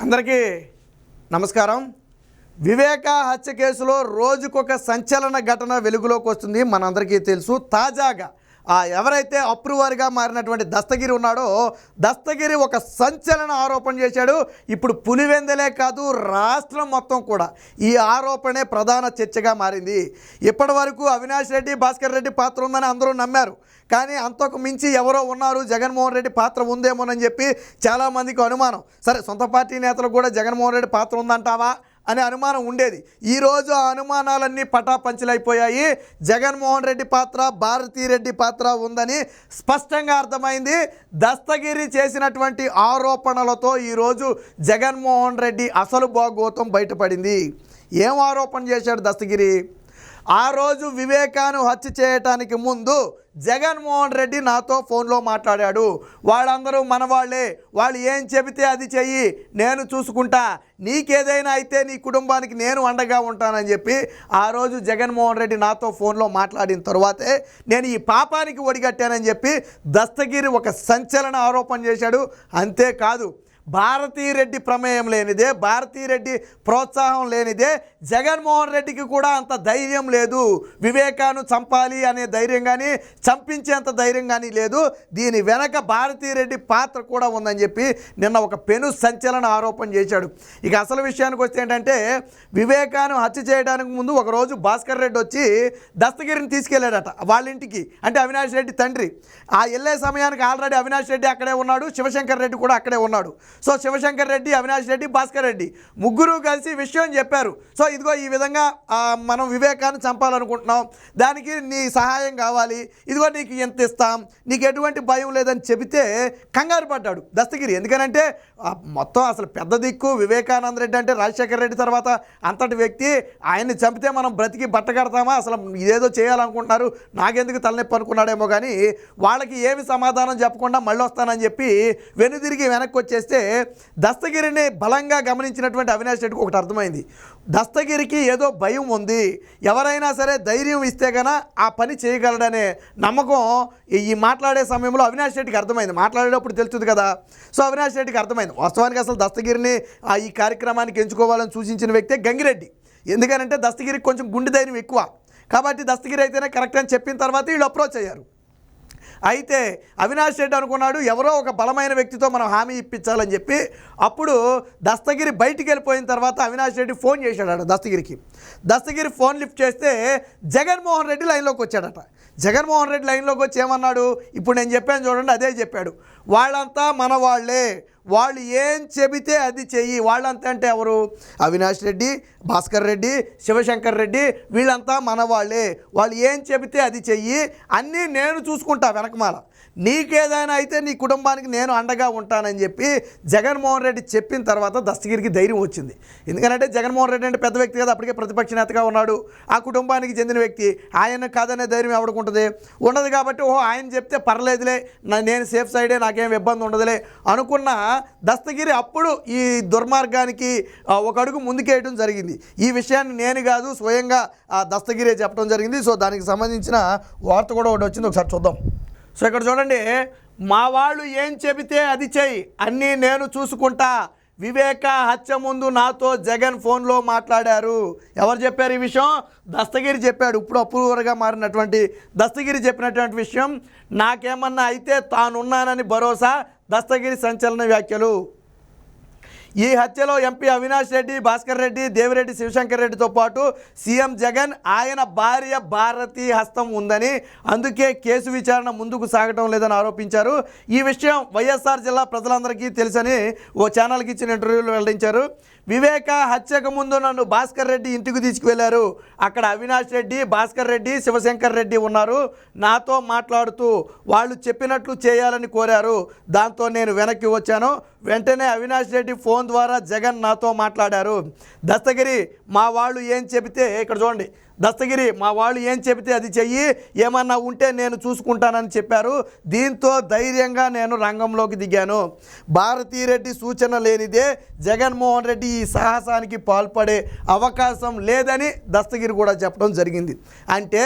అందరికీ నమస్కారం. వివేక హత్య కేసులో రోజుకొక సంచలన ఘటన వెలుగులోకి వస్తుంది. మనందరికీ తెలుసు. తాజాగా ఎవరైతే అప్రూవర్గా మారినటువంటి దస్తగిరి ఉన్నాడో దస్తగిరి ఒక సంచలన ఆరోపణ చేశాడు. ఇప్పుడు పులివెందలే కాదు రాష్ట్రం మొత్తం కూడా ఈ ఆరోపణే ప్రధాన చర్చగా మారింది. ఇప్పటి వరకు అవినాష్ రెడ్డి భాస్కర్ రెడ్డి పాత్ర ఉందని అందరూ నమ్మారు. కానీ అంతకు మించి ఎవరో ఉన్నారు జగన్మోహన్ రెడ్డి పాత్ర ఉందేమోనని చెప్పి చాలామందికి అనుమానం. సరే సొంత పార్టీ నేతలకు కూడా జగన్మోహన్ రెడ్డి పాత్ర ఉందంటావా? అనే అనుమానం ఉండేది. ఈరోజు ఆ అనుమానాలన్నీ పటాపంచలైపోయాయి. జగన్మోహన్ రెడ్డి పాత్ర భారతీ రెడ్డి పాత్ర ఉందని స్పష్టంగా అర్థమైంది. దస్తగిరి చేసినటువంటి ఆరోపణలతో ఈరోజు జగన్మోహన్ రెడ్డి అసలు భాగోతం బయటపడింది. ఏం ఆరోపణ చేశాడు దస్తగిరి? ఆ రోజు వివేకాను హత్య చేయటానికి ముందు జగన్మోహన్ రెడ్డి నాతో ఫోన్లో మాట్లాడాడు. వాళ్ళందరూ మనవాళ్ళే వాళ్ళు ఏం చెబితే అది చెయ్యి నేను చూసుకుంటా. నీకేదైనా అయితే నీ కుటుంబానికి నేను అండగా ఉంటానని చెప్పి ఆ రోజు జగన్మోహన్ రెడ్డి నాతో ఫోన్లో మాట్లాడిన తర్వాతే నేను ఈ పాపానికి ఒడిగట్టానని చెప్పి దస్తగిరి ఒక సంచలన ఆరోపణ చేశాడు. అంతేకాదు భారతీరెడ్డి ప్రమేయం లేనిదే భారతీరెడ్డి ప్రోత్సాహం లేనిదే జగన్మోహన్ రెడ్డికి కూడా అంత ధైర్యం లేదు. వివేకాను చంపాలి అనే ధైర్యం కానీ చంపించేంత ధైర్యం కానీ లేదు. దీని వెనక భారతీరెడ్డి పాత్ర కూడా ఉందని చెప్పి నిన్న ఒక పెను సంచలన ఆరోపణ చేశాడు. ఇక అసలు విషయానికి వస్తే ఏంటంటే వివేకాను హత్య చేయడానికి ముందు ఒకరోజు భాస్కర్ రెడ్డి వచ్చి దస్తగిరిని తీసుకెళ్ళాడట వాళ్ళ ఇంటికి. అంటే అవినాష్ రెడ్డి తండ్రి. ఆ వెళ్ళే సమయానికి ఆల్రెడీ అవినాష్ రెడ్డి అక్కడే ఉన్నాడు శివశంకర్ రెడ్డి కూడా అక్కడే ఉన్నాడు. సో శివశంకర్ రెడ్డి అవినాష్ రెడ్డి భాస్కర్ రెడ్డి ముగ్గురు కలిసి విషయం చెప్పారు. సో ఇదిగో ఈ విధంగా మనం వివేకాన్ని చంపాలనుకుంటున్నాం. దానికి నీ సహాయం కావాలి. ఇదిగో నీకు ఎంత ఇస్తాం. నీకు ఎటువంటి భయం లేదని చెబితే కంగారు పడ్డాడు దస్తగిరి. ఎందుకనంటే మొత్తం అసలు పెద్ద దిక్కు వివేకానంద రెడ్డి అంటే రాజశేఖర రెడ్డి తర్వాత అంతటి వ్యక్తి. ఆయన్ని చంపితే మనం బ్రతికి బట్ట కడతామా? అసలు ఇదేదో చేయాలనుకుంటున్నారు. నాకెందుకు తలనొప్పి అనుకున్నాడేమో కానీ వాళ్ళకి ఏమి సమాధానం చెప్పకుండా మళ్ళీ వస్తానని చెప్పి వెనుదిరిగి వెనక్కి వచ్చేస్తే దస్తగిరిని బలంగా గమనించినటువంటి అవినాష్ రెడ్డికి ఒకటి అర్థమైంది. దస్తగిరికి ఏదో భయం ఉంది. ఎవరైనా సరే ధైర్యం ఇస్తే కన ఆ పని చేయగలడనే నమ్మకం ఈ- మాట్లాడే సమయంలో అవినాష్ రెడ్డికి అర్థమైంది. మాట్లాడేటప్పుడు తెలుస్తుంది కదా. సో అవినాష్ రెడ్డికి అర్థమైంది. వాస్తవానికి అసలు దస్తగిరిని ఆ ఈ కార్యక్రమానికి ఎంచుకోవాలని సూచించిన వ్యక్తే గంగిరెడ్డి. ఎందుకనంటే దస్తగిరికి కొంచెం గుండె ధైర్యం ఎక్కువ. కాబట్టి దస్తగిరి అయితేనే కరెక్ట్ అని చెప్పిన తర్వాత వీళ్ళు అప్రోచ్ అయ్యారు. అయితే అవినాష్ రెడ్డి అనుకున్నాడు ఎవరో ఒక బలమైన వ్యక్తితో మనం హామీ ఇప్పించాలని చెప్పి అప్పుడు దస్తగిరి బయటికి వెళ్ళిపోయిన తర్వాత అవినాష్ రెడ్డి ఫోన్ చేశాడట దస్తగిరికి. దస్తగిరి ఫోన్ లిఫ్ట్ చేస్తే జగన్మోహన్ రెడ్డి లైన్లోకి వచ్చాడట. జగన్మోహన్ రెడ్డి లైన్లోకి వచ్చి ఏమన్నాడు? ఇప్పుడు నేను చెప్పాను చూడండి అదే చెప్పాడు. వాళ్ళంతా మన వాళ్ళే. వాళ్ళు ఏం చెబితే అది చెయ్యి. వాళ్ళంతా అంటే ఎవరు? అవినాష్ రెడ్డి భాస్కర్ రెడ్డి శివశంకర్ రెడ్డి వీళ్ళంతా మన వాళ్ళే. వాళ్ళు ఏం చెబితే అది చెయ్యి. అన్నీ నేను చూసుకుంటా వెనకమాల. నీకేదైనా అయితే నీ కుటుంబానికి నేను అండగా ఉంటానని చెప్పి జగన్మోహన్ రెడ్డి చెప్పిన తర్వాత దస్తగిరికి ధైర్యం వచ్చింది. ఎందుకంటే జగన్మోహన్ రెడ్డి అంటే పెద్ద వ్యక్తి కదా అప్పటికే ప్రతిపక్ష నేతగా ఉన్నాడు. ఆ కుటుంబానికి చెందిన వ్యక్తి ఆయన కాదనే ధైర్యం ఎవడుకుంటుంది ఉండదు కాబట్టి ఓహో ఆయన చెప్తే పర్లేదులే నా- నేను సేఫ్ సైడే నాకేం ఇబ్బంది ఉండదులే అనుకున్న దస్తగిరి అప్పుడు ఈ దుర్మార్గానికి ఒక అడుగు ముందుకేయడం జరిగింది. ఈ విషయాన్ని నేను కాదు స్వయంగా ఆ దస్తగిరే చెప్పడం జరిగింది. సో దానికి సంబంధించిన వార్త కూడా ఒకటి వచ్చింది. ఒకసారి చూద్దాం. సో ఇక్కడ చూడండి మా వాళ్ళు ఏం చెబితే అది చెయ్యి. అన్నీ నేను చూసుకుంటా. వివేక హత్య ముందు నాతో జగన్ ఫోన్లో మాట్లాడారు. ఎవరు చెప్పారు ఈ విషయం? దస్తగిరి చెప్పాడు. ఇప్పుడు అప్రూవర్గా మారినటువంటి దస్తగిరి చెప్పినటువంటి విషయం నాకేమన్నా అయితే తానున్నానని భరోసా దస్తగిరి సంచలన వ్యాఖ్యలు. ఈ హత్యలో ఎంపీ అవినాష్ రెడ్డి భాస్కర్ రెడ్డి దేవిరెడ్డి శివశంకర్ రెడ్డితో పాటు సీఎం జగన్ ఆయన భార్య భారతి హస్తం ఉందని అందుకే కేసు విచారణ ముందుకు సాగటం లేదని ఆరోపించారు. ఈ విషయం వైఎస్ఆర్ జిల్లా ప్రజలందరికీ తెలుసని ఓ ఛానల్కి ఇచ్చిన ఇంటర్వ్యూలో వెల్లడించారు. వివేక హత్యకు ముందు నన్ను భాస్కర్ రెడ్డి ఇంటికి తీసుకువెళ్ళారు అక్కడ అవినాష్ రెడ్డి భాస్కర్ రెడ్డి శివశంకర్ రెడ్డి ఉన్నారు. నాతో మాట్లాడుతూ వాళ్ళు చెప్పినట్లు చేయాలని కోరారు. దాంతో నేను వెనక్కి వచ్చాను. వెంటనే అవినాష్ రెడ్డి ఫోన్ ద్వారా జగన్ నాతో మాట్లాడారు. దస్తగిరి మా వాళ్ళు ఏం చెబితే ఇక్కడ చూడండి. దస్తగిరి మా వాళ్ళు ఏం చెబితే అది చెయ్యి ఏమన్నా ఉంటే నేను చూసుకుంటానని చెప్పారు. దీంతో ధైర్యంగా నేను రంగంలోకి దిగాను. భారతీరెడ్డి సూచన లేనిదే జగన్మోహన్ రెడ్డి ఈ సాహసానికి పాల్పడే అవకాశం లేదని దస్తగిరి కూడా చెప్పడం జరిగింది. అంటే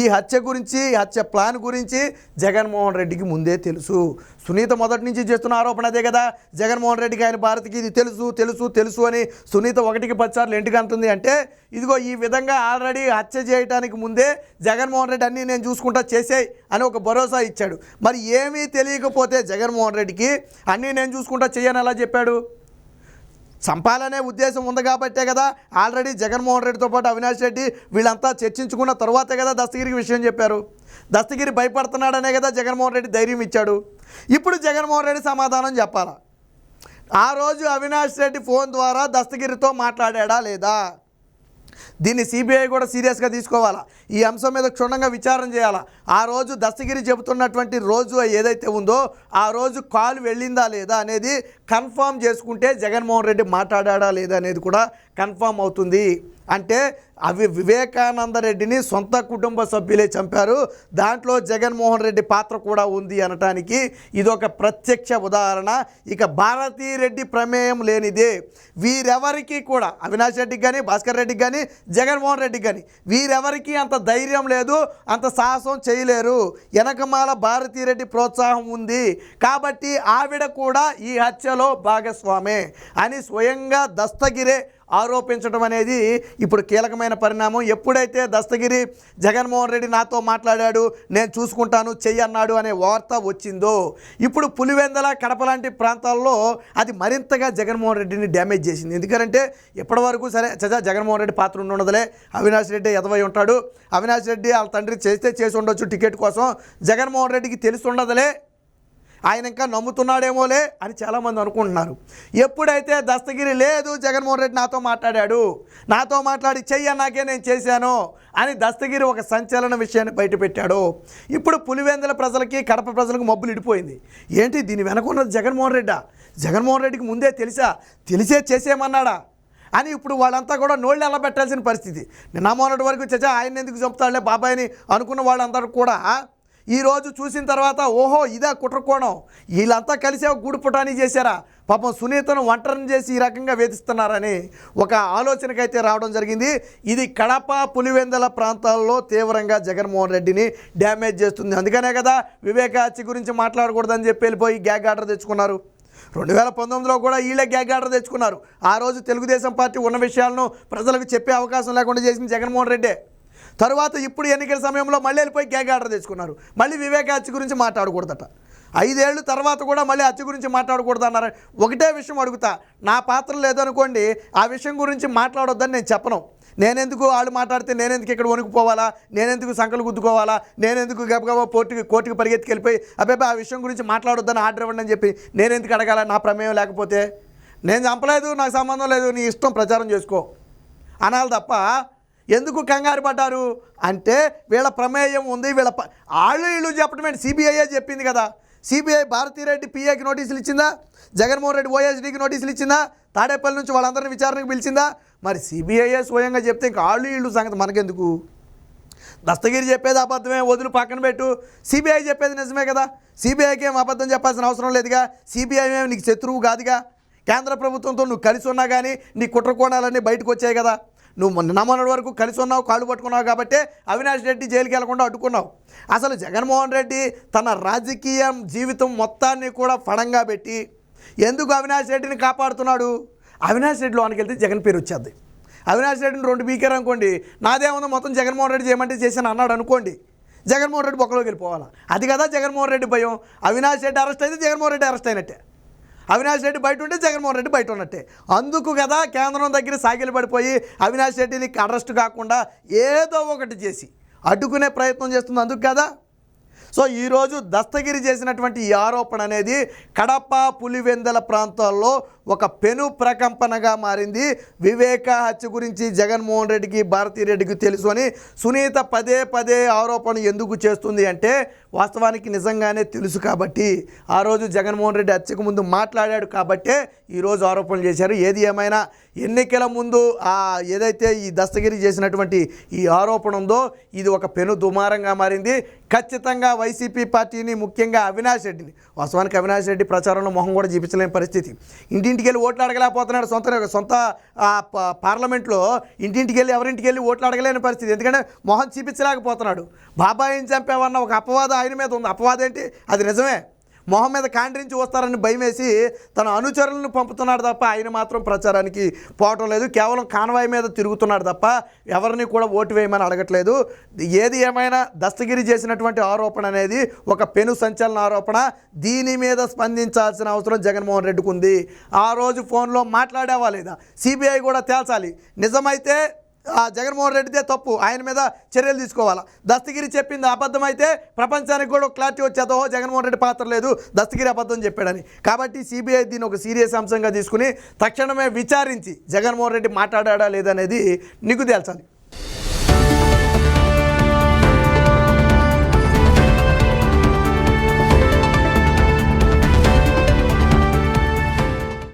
ఈ హత్య గురించి ఈ హత్య ప్లాన్ గురించి జగన్మోహన్ రెడ్డికి ముందే తెలుసు. సునీత మొదటి నుంచి చేస్తున్న ఆరోపణ అదే కదా. జగన్మోహన్ రెడ్డికి ఆయన భారత్కి ఇది తెలుసు తెలుసు తెలుసు అని సునీత ఒకటికి పదిసార్లు ఇంటికి అంటుంది అంటే ఇదిగో ఈ విధంగా ఆల్రెడీ హత్య చేయడానికి ముందే జగన్మోహన్ రెడ్డి అన్నీ నేను చూసుకుంటా చేసేయి అని ఒక భరోసా ఇచ్చాడు. మరి ఏమీ తెలియకపోతే జగన్మోహన్ రెడ్డికి అన్నీ నేను చూసుకుంటా చేయని ఎలా చెప్పాడు? చంపాలనే ఉద్దేశం ఉంది కాబట్టే కదా ఆల్రెడీ జగన్మోహన్ రెడ్డితో పాటు అవినాష్ రెడ్డి వీళ్ళంతా చర్చించుకున్న తర్వాతే కదా దస్తగిరికి విషయం చెప్పారు. దస్తగిరి భయపడుతున్నాడనే కదా జగన్మోహన్ రెడ్డి ధైర్యం ఇచ్చాడు. ఇప్పుడు జగన్మోహన్ రెడ్డి సమాధానం చెప్పాలా? ఆ రోజు అవినాష్ రెడ్డి ఫోన్ ద్వారా దస్తగిరితో మాట్లాడా లేదా? దీన్ని సిబిఐ కూడా సీరియస్గా తీసుకోవాలా? ఈ అంశం మీద క్షుణ్ణంగా విచారణ చేయాలా? ఆ రోజు దస్తగిరి చెబుతున్నటువంటి రోజు ఏదైతే ఉందో ఆ రోజు కాల్ వెళ్ళిందా లేదా అనేది కన్ఫామ్ చేసుకుంటే జగన్మోహన్ రెడ్డి మాట్లాడా లేదా అనేది కూడా కన్ఫామ్ అవుతుంది. అంటే అవి వివేకానంద రెడ్డిని సొంత కుటుంబ సభ్యులే చంపారు. దాంట్లో జగన్మోహన్ రెడ్డి పాత్ర కూడా ఉంది అనటానికి ఇది ఒక ప్రత్యక్ష ఉదాహరణ. ఇక భారతీ రెడ్డి ప్రమేయం లేనిదే వీరెవరికి కూడా అవినాష్ రెడ్డికి కానీ భాస్కర్ రెడ్డికి కానీ జగన్మోహన్ రెడ్డికి కానీ వీరెవరికి అంత ధైర్యం లేదు అంత సాహసం చేయలేరు. వెనకమాల భారతీ రెడ్డి ప్రోత్సాహం ఉంది. కాబట్టి ఆవిడ కూడా ఈ హత్యలో భాగస్వామే అని స్వయంగా దస్తగిరే ఆరోపించడం అనేది ఇప్పుడు కీలకమైన పరిణామం. ఎప్పుడైతే దస్తగిరి జగన్మోహన్ రెడ్డి నాతో మాట్లాడాడు నేను చూసుకుంటాను చెయ్యి అన్నాడు అనే వార్త వచ్చిందో ఇప్పుడు పులివెందల కడప లాంటి ప్రాంతాల్లో అది మరింతగా జగన్మోహన్ రెడ్డిని డ్యామేజ్ చేసింది. ఎందుకంటే ఇప్పటి వరకు సరే చజా జగన్మోహన్ రెడ్డి పాత్ర ఉండదులే అవినాష్ రెడ్డి ఎదవై ఉంటాడు. అవినాష్ రెడ్డి వాళ్ళ తండ్రి చేస్తే చేసి ఉండొచ్చు టికెట్ కోసం. జగన్మోహన్ రెడ్డికి తెలిసి ఉండదులే ఆయన ఇంకా నమ్ముతున్నాడేమోలే అని చాలామంది అనుకుంటున్నారు. ఎప్పుడైతే దస్తగిరి లేదు జగన్మోహన్ రెడ్డి నాతో మాట్లాడాడు నాతో మాట్లాడి చెయ్యి నాకే నేను చేశాను అని దస్తగిరి ఒక సంచలన విషయాన్ని బయటపెట్టాడు. ఇప్పుడు పులివెందుల ప్రజలకి కడప ప్రజలకు మబ్బులు ఇడిపోయింది. ఏంటి దీని వెనకున్నది జగన్మోహన్ రెడ్డా? జగన్మోహన్ రెడ్డికి ముందే తెలుసా? తెలిసే చేసేయమన్నాడా? అని ఇప్పుడు వాళ్ళంతా కూడా నోళ్ళు ఎలా పెట్టాల్సిన పరిస్థితి. నిన్న మొన్నటి వరకు చచ్చా ఆయన ఎందుకు చంపుతాడులే బాబాయ్ని అనుకున్న వాళ్ళందరూ కూడా ఈరోజు చూసిన తర్వాత ఓహో ఇదా కుట్రకోణం. వీళ్ళంతా కలిసే గూడు పుటాని చేశారా? పాపం సునీతను ఒంటరిని చేసి ఈ రకంగా వేధిస్తున్నారని ఒక ఆలోచనకైతే రావడం జరిగింది. ఇది కడప పులివెందల ప్రాంతాల్లో తీవ్రంగా జగన్మోహన్ రెడ్డిని డ్యామేజ్ చేస్తుంది. అందుకనే కదా వివేక హత్య గురించి మాట్లాడకూడదని చెప్పి వెళ్ళిపోయి గ్యాగ్ ఆర్డర్ తెచ్చుకున్నారు. రెండు వేల పంతొమ్మిదిలో కూడా వీళ్ళే గ్యాగ్ ఆర్డర్ తెచ్చుకున్నారు. ఆ రోజు తెలుగుదేశం పార్టీ ఉన్న విషయాలను ప్రజలకు చెప్పే అవకాశం లేకుండా చేసింది జగన్మోహన్ రెడ్డి. తరువాత ఇప్పుడు ఎన్నికల సమయంలో మళ్ళీ వెళ్ళిపోయి గ్యాగ్ ఆర్డర్ తెచ్చుకున్నారు. మళ్ళీ వివేక హత్య గురించి మాట్లాడకూడదట. ఐదేళ్ళు తర్వాత కూడా మళ్ళీ హత్య గురించి మాట్లాడకూడదు అన్నారు ఒకటే విషయం అడుగుతా. నా పాత్ర లేదనుకోండి ఆ విషయం గురించి మాట్లాడొద్దని నేను చెప్పను. నేనెందుకు వాళ్ళు మాట్లాడితే నేనెందుకు ఇక్కడ వణుకుపోవాలా? నేనెందుకు సంకలు గుద్దుకోవాలా? నేనెందుకు గబగబా పోర్టుకి కోర్టుకి పరిగెత్తుకు వెళ్ళిపోయి అబ్బాయి ఆ విషయం గురించి మాట్లాడొద్దని ఆర్డర్ ఇవ్వండి అని చెప్పి నేనెందుకు అడగాల? నా ప్రమేయం లేకపోతే? నేను చంపలేదు నాకు సంబంధం లేదు నీ ఇష్టం ప్రచారం చేసుకో. అనాలి తప్ప ఎందుకు కంగారు పడ్డారు? అంటే వీళ్ళ ప్రమేయం ఉంది వీళ్ళ వాళ్ళు వీళ్ళు చెప్పడం సిబిఐఏ చెప్పింది కదా. సిబిఐ భారతీరెడ్డి పిఏకి నోటీసులు ఇచ్చిందా? జగన్మోహన్ రెడ్డి ఓఎస్డీకి నోటీసులు ఇచ్చిందా? తాడేపల్లి నుంచి వాళ్ళందరినీ విచారణకు పిలిచిందా? మరి సిబిఐఏ స్వయంగా చెప్తే ఇంకా వాళ్ళు వీళ్ళు సంగతి మనకెందుకు? దస్తగిరి చెప్పేది అబద్ధమే వదులు పక్కన పెట్టు. సిబిఐ చెప్పేది నిజమే కదా. సిబిఐకి ఏం అబద్ధం చెప్పాల్సిన అవసరం లేదుగా. సిబిఐ ఏమి నీకు శత్రువు కాదుగా. కేంద్ర ప్రభుత్వంతో నువ్వు కలిసి ఉన్నా కానీ నీ కుట్ర కోణాలన్నీ బయటకు వచ్చాయి కదా. నువ్వు మొన్న వరకు కలిసి ఉన్నావు కాళ్ళు పట్టుకున్నావు కాబట్టి అవినాష్ రెడ్డి జైలుకి వెళ్ళకుండా అడ్డుకున్నావు. అసలు జగన్మోహన్ రెడ్డి తన రాజకీయ జీవితం మొత్తాన్ని కూడా ఫడంగా పెట్టి ఎందుకు అవినాష్ రెడ్డిని కాపాడుతున్నాడు? అవినాష్ రెడ్డి లోనికి వెళ్తే జగన్ పేరు వచ్చేది. అవినాష్ రెడ్డిని రెండు బీకేర్ అనుకోండి నాదేముందో మొత్తం జగన్మోహన్ రెడ్డి చేయమంటే చేశాను అన్నాడు అనుకోండి జగన్మోహన్ రెడ్డి బొక్కలోకి వెళ్ళిపోవాలా? అది కదా జగన్మోహన్ రెడ్డి భయం. అవినాష్ రెడ్డి అరెస్ట్ అయితే జగన్మోహన్ రెడ్డి అరెస్ట్ అయినట్టే. అవినాష్ రెడ్డి బయట ఉంటే జగన్మోహన్ రెడ్డి బయట ఉన్నట్టే. అందుకు కదా కేంద్రం దగ్గర సాగిలు పడిపోయి అవినాష్ రెడ్డిని అరెస్ట్ కాకుండా ఏదో ఒకటి చేసి అడ్డుకునే ప్రయత్నం చేస్తుంది అందుకు కదా. సో ఈరోజు దస్తగిరి చేసినటువంటి ఈ ఆరోపణ అనేది కడప పులివెందల ప్రాంతాల్లో ఒక పెను ప్రకంపనగా మారింది. వివేక హత్య గురించి జగన్మోహన్ రెడ్డికి భారతీరెడ్డికి తెలుసు అని సునీత పదే పదే ఆరోపణ ఎందుకు చేస్తుంది అంటే వాస్తవానికి నిజంగానే తెలుసు కాబట్టి ఆ రోజు జగన్మోహన్ రెడ్డి హత్యకు ముందు మాట్లాడాడు కాబట్టే ఈరోజు ఆరోపణలు చేశారు. ఏది ఏమైనా ఎన్నికల ముందు ఆ ఏదైతే ఈ దస్తగిరి చేసినటువంటి ఈ ఆరోపణ ఉందో ఇది ఒక పెను దుమారంగా మారింది. ఖచ్చితంగా వైసీపీ పార్టీని ముఖ్యంగా అవినాష్ రెడ్డిని వాస్తవానికి అవినాష్ రెడ్డి ప్రచారంలో మొహం కూడా చూపించలేని పరిస్థితి. ఇంటింటికి వెళ్ళి ఓట్లు అడగలేకపోతున్నాడు సొంత సొంత ప- పార్లమెంట్లో ఇంటింటికి వెళ్ళి ఎవరింటికి వెళ్ళి ఓట్లు అడగలేని పరిస్థితి. ఎందుకంటే మొహం చూపించలేకపోతున్నాడు. బాబాయిని చంపేవన్న ఒక అపవాదం ఆయన మీద ఉంది. అపవాదేంటి అది నిజమే. మొహం మీద కాండ్రించి వస్తారని భయం వేసి తన అనుచరులను పంపుతున్నాడు తప్ప ఆయన మాత్రం ప్రచారానికి పోవటం లేదు. కేవలం కాన్వాయ్ మీద తిరుగుతున్నాడు తప్ప ఎవరిని కూడా ఓటు వేయమని అడగట్లేదు. ఏది ఏమైనా దస్తగిరి చేసినటువంటి ఆరోపణ అనేది ఒక పెను సంచలన ఆరోపణ. దీని మీద స్పందించాల్సిన అవసరం జగన్మోహన్ రెడ్డికి ఉంది. ఆ రోజు ఫోన్లో మాట్లాడేవా లేదా సిబిఐ కూడా తేల్చాలి. నిజమైతే జగన్మోహన్ రెడ్డిదే తప్పు. ఆయన మీద చర్యలు తీసుకోవాలా? దస్తగిరి చెప్పింది అబద్ధమైతే ప్రపంచానికి కూడా క్లారిటీ వచ్చేదో జగన్మోహన్ రెడ్డి పాత్ర లేదు. దస్తగిరి అబద్ధం చెప్పాడని. కాబట్టి సిబిఐ దీన్ని ఒక సీరియస్ అంశంగా తీసుకుని తక్షణమే విచారించి జగన్మోహన్ రెడ్డి మాట్లాడా లేదనేది నీకు తేల్చాలి.